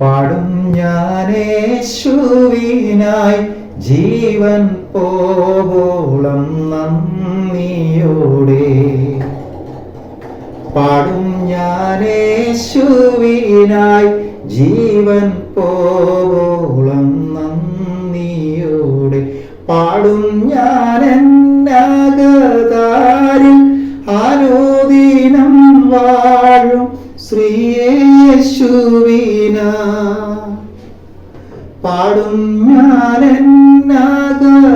പാടും ഞാനേശുവിനായി ജീവൻ പോകോളം നന്ദിയോടെ. പാടും ഞാനേശുവിനായി ജീവൻ പോകോളം നന്ദിയോടെ. പാടും ഞാൻ ശ്രീയേശുവിന പാടും ഞാൻ എന്നകതാരിൽ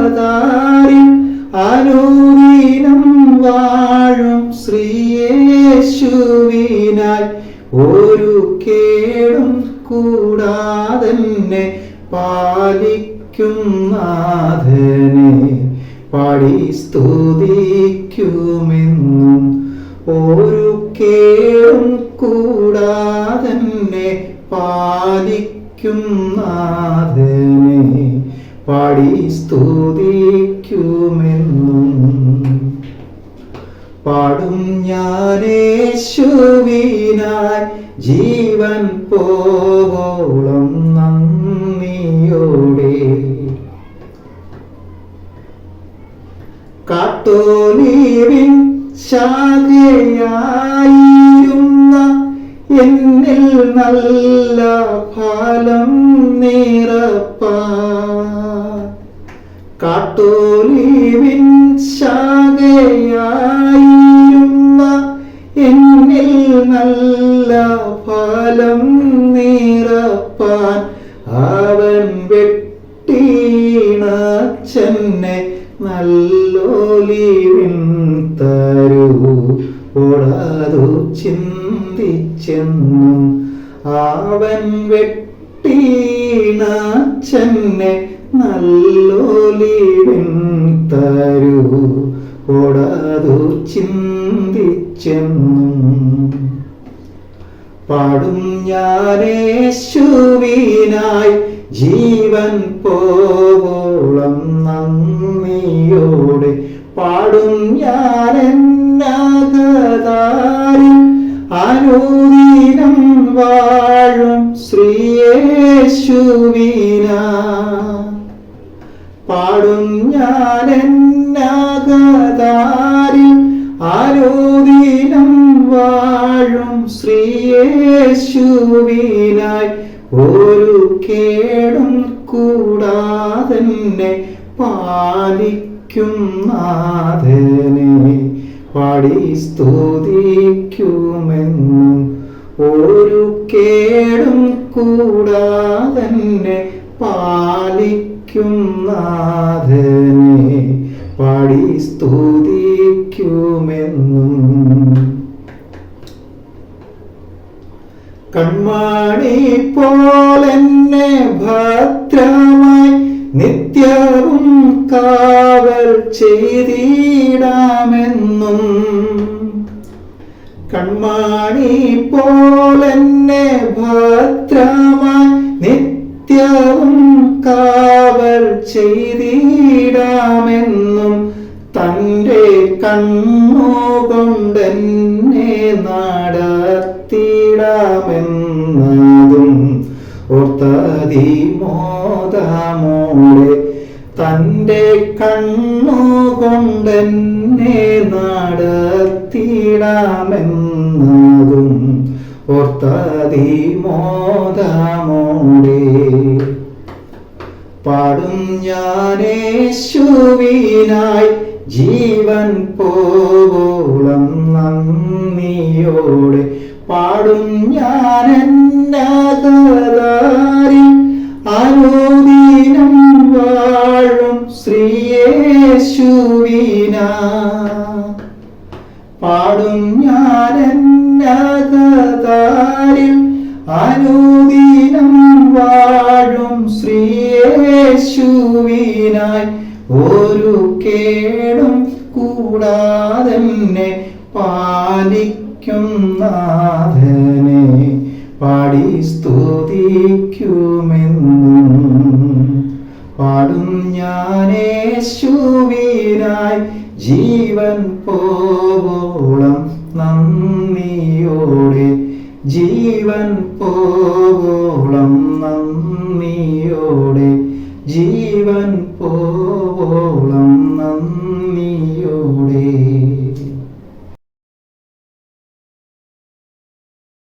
അനുദിനം വാഴും ശ്രീയേശുവിനായി ഒരു കേടും കൂടാതെ പാലിക്കും നാഥനെ. പാടി സ്തുതിക്കുമെന്നും ഒരു കേടും കൂടാതെന്നെ പാലിക്കും നാഥനെ പാടി സ്തുതിക്കുമെന്നും പാടും ഞാനേശുവിനായി ജീവൻ പോവോളം നന്ദിയോടെ. കാത്തോലീവിൻ ശാഖയായിരുന്ന നല്ല ഫലം നിറപ്പ. കാട്ടോലിവിൻ ശാഖയായിരുന്ന എന്നിൽ നല്ല ഫലം നിറപ്പാൻ അവൻ വെട്ടീണച്ചെന്നെ നല്ലോലിവിൻ തരൂ. ഓടാതു ചിന്തിച്ചെന്നും അവൻ വെട്ടീണച്ചെന്നെ നല്ലോലിവൻ തരൂ. ഓടാതു ചിന്തിച്ചെന്നും. പാടും ഞാനേശുവിനായി ജീവൻ പോവോളം നന്ദിയോടെ. പാടും ഞാൻ ശ്രീയേശുവിന പാടും ഞാൻ എന്നകതാരിൽ ആരോദിനം വാഴും ശ്രീയേശുവിനായി ഒരു കേടും കൂടാതെന്നെ പാലിക്കും നാഥനെ. പാടി സ്തുതിക്കുമെന്നും കേടും കൂടാതെന്നെ പാലിക്കും പാടി സ്തുതിക്കുമെന്നും. കൺമാണി പോലെന്നെ ഭദ്രമായി നിത്യവും കാവൽ ചെയ്തിടാമെന്നും. കൺമാണി പോലെന്നെ ഭദ്രമായി നിത്യവും കാവൽ ചെയ്തിടാമെന്നും തന്റെ കണ്ണുകൊണ്ടെന്നെ നടത്തിടാമെന്നതും ഓർത്തതി മോദമോടെ തന്റെ കണ്ണുകൊണ്ടെന്നെ നടത്തിടാമെന്നതും ഓർത്തതി മോദമോടെ. പാടും ഞാനേശുവിനായി ജീവൻ പോകോളം നന്ദിയോടെ. പാടും ഞാൻ പാടും അനുദീനം അനുദിനം വാഴും ശ്രീയേശുവിനായി. ഒരു കേടും കൂടാതെന്നെ പാലിക്കും നാഥനെ. പാടി സ്തുതിക്കുമെന്നും പാടും ഞാനേശുവിനായി ജീവൻ പോവോളം നന്ദിയോടെ ജീവൻ പോവോളം നന്ദിയോടെ ജീവൻ